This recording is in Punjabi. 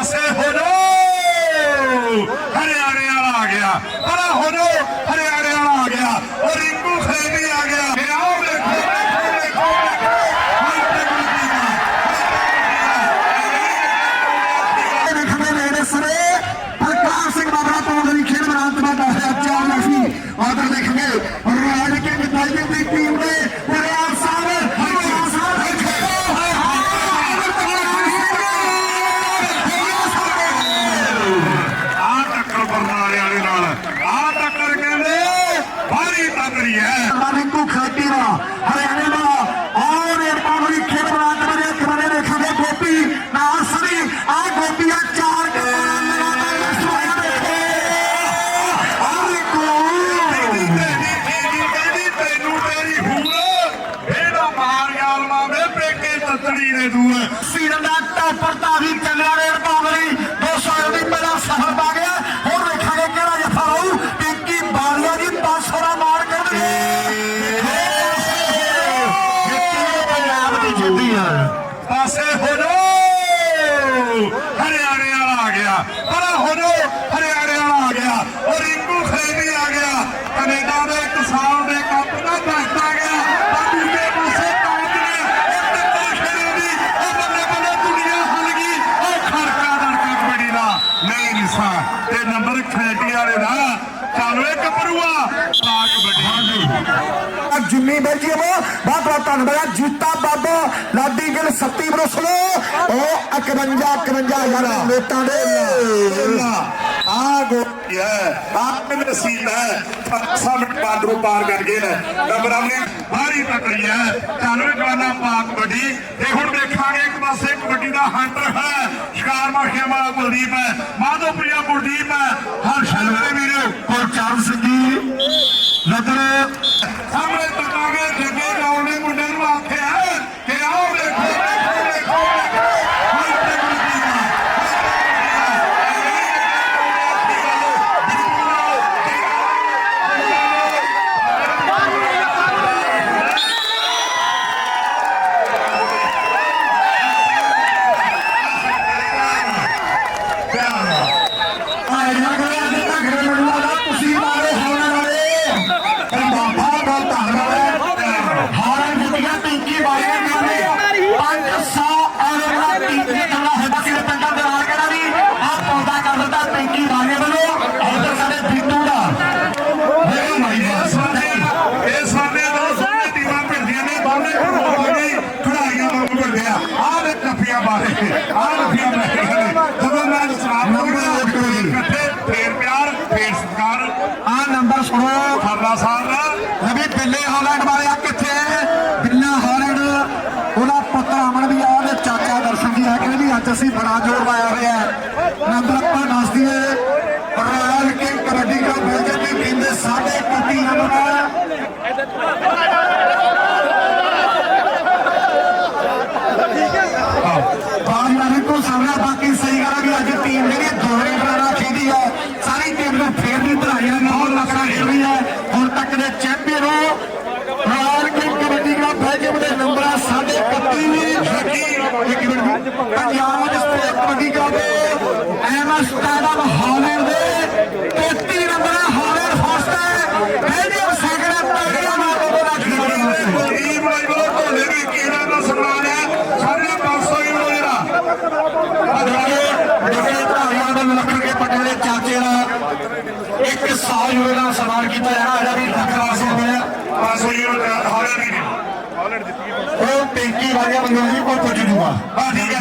ਪਾਸੇ ਹੋ ਹਰਿਆਣੇ ਵਾਲਾ ਆ ਗਿਆ। ਪਰਾ ਹੋ ਤਤੜੀ ਨੇ ਦੂਰ ਸੀਰਨ ਦਾ ਟਾਪਰ ਦਾ ਵੀ ਚੱਲਿਆ ਰੇਡ ਪਾਵਰੀ 200 ਦੀ ਪਹਿਲਾ ਸਫਰ ਪਾ ਗਿਆ। ਹੁਣ ਦੇਖਾਂਗੇ ਕਿਹੜਾ ਜਫਾ ਹੋਊ ਪਿੰਕੀ ਬਾਲੀਆ ਦੀ 500 ਦਾ ਮਾਰ ਕਰਨਗੇ ਜਿੱਤੀ ਪੰਜਾਬ ਦੀ ਜਿੱਤੀ ਹੈ ਪਾਸੇ ਹੋ ਜਾਓ ਹਰਿਆਣੇ ਵਾਲਾ ਆ ਗਿਆ ਪਰਾ ਹੋ ਜਾਓ ਹਰਿਆਣੇ ਵਾਲਾ ਆ ਗਿਆ ਉਹ ਰਿੰਕੂ ਖੇਡੀ ਆ ਗਿਆ ਕੈਨੇਡਾ ਦੇ ਕਿਸਾਨ ਦੇ ਕੱਪ ਦਾ ਦਸਤ ਆ ਗਿਆ ਤਾਂ ਦੂਜੇ ਪਾਸੇ ਕਾਜ ਨੇ ਉਹ ਟੱਕਰ ਖੇਡੀ ਦੀ ਉਹ ਬੱਲੇ ਬੱਲੇ ਦੁਨੀਆ ਹਲ ਗਈ ਉਹ ਖੜਕਾ ਦੜਕਾ ਕਬੱਡੀ ਦਾ ਨਹੀਂ ਨਿਸਾ ਤੇ ਨੰਬਰ ਖੇਡੀ ਵਾਲੇ ਦਾ ਚੱਲ ਏ ਕਪਰੂਆ ਪਾ ਕਬੱਡੀ ਜਿੰਮੀ ਬੈਜੀਏ ਬਹੁਤ ਬਹੁਤ ਧੰਨਵਾਦ। ਜੀਤਾ ਬਾਬਾ ਲਾਡੀ ਗਿਲ ਸੱਤੀ ਬਰਸਲੋ ਉਹ 51 51 ਹਜ਼ਾਰ ਨੋਟਾਂ ਦੇ ਆ ਗੋ ਇਹ ਆਪ ਨੇ ਸੀਤਾ ਬਾਅਦ ਨੂੰ ਪਾਰ ਕਰ ਗਏ ਨੇ। ਨੰਬਰਾਂ ਨੇ ਭਾਰੀ ਟੱਕਰੀ ਹੈ। ਚਾਲੂ ਜਵਾਨਾ ਪਾਕ ਕਬੱਡੀ ਤੇ ਹੁਣ ਦੇਖਾਂਗੇ ਇੱਕ ਪਾਸੇ ਕਬੱਡੀ ਦਾ ਹੰਟਰ ਹੈ। ਸ਼ਿਕਾਰ ਮਾਖਿਆ ਵਾਲਾ ਕੁਲਦੀਪ ਹੈ। ਮਾਧੋਪ੍ਰਿਆ ਗੁਰਦੀਪ ਹੈ। ਹਰਸ਼ਲ ਮੇਰੇ ਵੀਰੋ আরসিকি নতুন ਸੁਣੋ ਖਾਲਾ ਸਾਹਿਬ ਨਵੀਂ ਬਿੱਲੇ ਹਾਲੈਂਡ ਵਾਲੇ ਆ ਕਿੱਥੇ ਬਿੱਲਾ ਹਾਲੈਂਡ, ਉਹਦਾ ਪੁੱਤ ਅਮਨ ਵੀ ਆ ਤੇ ਚਾਚਾ ਦਰਸ਼ਨ ਜੀ ਆ ਕਹਿੰਦੇ ਵੀ ਅੱਜ ਅਸੀਂ ਬੜਾ ਜ਼ੋਰ ਲਾਇਆ ਹੋਇਆ ਹੈ। ਨੰਬਰ ਆਪਾਂ ਦੱਸ ਦਈਏ ਰਾਇਲ ਕਿੰਗ ਕਬੱਡੀ ਦਾ ਮੇਜਰ ਦੀ ਟੀਮ ਦੇ ਸਾਡੇ ਕੁੱਤੀ ਨੰਬਰ ਬਾਹਰ ਮਾਰੇ ਕੋ ਸਾਹਮਣਾ ਬਾਕੀ ਸਹੀ ਗੱਲ ਆ ਵੀ ਅੱਜ ਟੀਮ ਜਿਹੜੀ ਦੋਹਰੇ ਡਰਾਰਾ ਖੇਡੀ ਹੈ ਸਾਰੀ ਟੀਮ ਵੀ ਵਧਾਈਆਂ ਬਹੁਤ ਲੱਖਾਂ ਖੇਡ ਰਹੀ ਹੈ। ਹੁਣ ਤੱਕ ਦੇ ਚੈਂਪੀਅਨ ਹੋ ਕਿੰਗ ਕਬੱਡੀ ਦਾ ਬੈਜਮ ਦੇ ਨੰਬਰ ਆ ਸਾਡੇ 31 ਵੀ ਇੱਕ ਮਿੰਟ ਪੰਜਾਬ ਦੇ ਸਟੇਟ ਕਬੱਡੀ ਦਾ ਐਮਐਸ ਸਟੇਡਮ ਹਾਲੈਂਡ ਦੇ 33 ਨੰਬਰ ਆ ਹਾਲੈਂਡ ਫਸਟ ਬੈਜਮ ਸੈਕੰਡ ਪਹਿਲਾ ਮਾਰੋ ਦਾ ਖਿਡਾਰੀ ਹੈ ਕੁਲਦੀਪ ਬੋਲ ਢੋਲੇ ਵੀ ਕੀੜਾ ਦਾ ਸਨਮਾਨ ਹੈ। ਸਾਡੇ 500 ਯੂਰੋ ਜਿਹੜਾ। ਜਿਹੜੇ ਧਾਰੀਆਂ ਦੇ ਲੱਕੜ ਕੇ ਪੱਟੇ ਦੇ ਚਾਚੇ ਦਾ ਇੱਕ ਸਾਲ ਯੂਰੋ ਦਾ ਸਨਮਾਨ ਕੀਤਾ ਜਾਣਾ ਇਹਦਾ ਵੀ ਲੱਖ ਰਾਸ ਹੋਇਆ 500 ਯੂਰੋ ਹਾਲੇ ਵੀ ਨਹੀਂ ਉਹ ਪਿੰਕੀ ਵਾਲਿਆ ਬੰਦੇ ਨੂੰ ਕੋਈ ਪੁੱਛ ਜੂਗਾ ਹਾਂ ਠੀਕ ਹੈ।